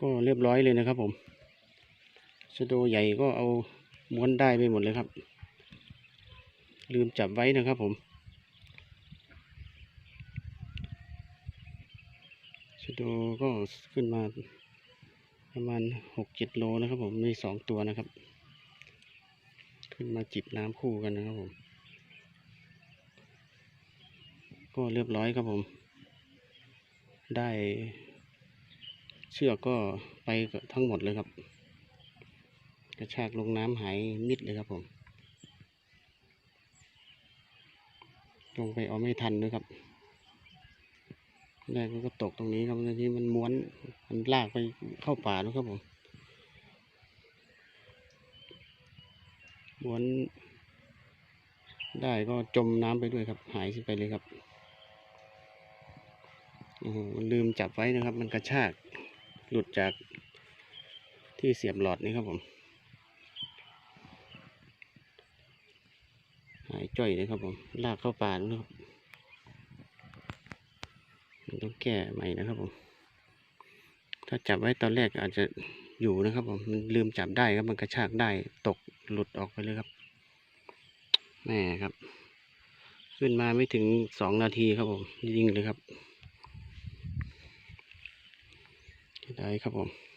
ก็เรียบร้อยเลยนะครับผมชะโดใหญ่ก็เอาม้วนได้ไปหมดเลยครับ ลืมจับไว้นะครับผมชะโดก็ขึ้นมาประมาณหกเจ็ดโลนะครับผมมีสองตัวนะครับ ขึ้นมาจิบน้ำคู่กันนะครับผม ก็เรียบร้อยครับผม ได้เชือกก็ไปทั้งหมดเลยครับ กระชากลงน้ำหายมิดเลยครับผม ลงไปเอาไม่ทันด้วยครับแรกมันก็ตกตรงนี้ครับทีนี้มันม้วนมันลากไปเข้าป่าด้วยครับผมม้วนได้ก็จมน้ำไปด้วยครับ หายไปเลยครับ โอ้โหมันลืมจับไว้นะครับ มันกระชาก หลุดจากที่เสียบหลอดนี่ครับผมหายจ่อยเลยครับผม ลากเข้าป่าแล้วนะครับมันต้องแก้ใหม่นะครับผม ถ้าจับไว้ตอนแรกอาจจะอยู่นะครับผมมันลืมจับได้ครับมันกระชากได้ตกหลุดออกไปเลยครับแม่ครับ ขึ้นมาไม่ถึงสองนาทีครับผมยิงเลยครับ ได้ครับผม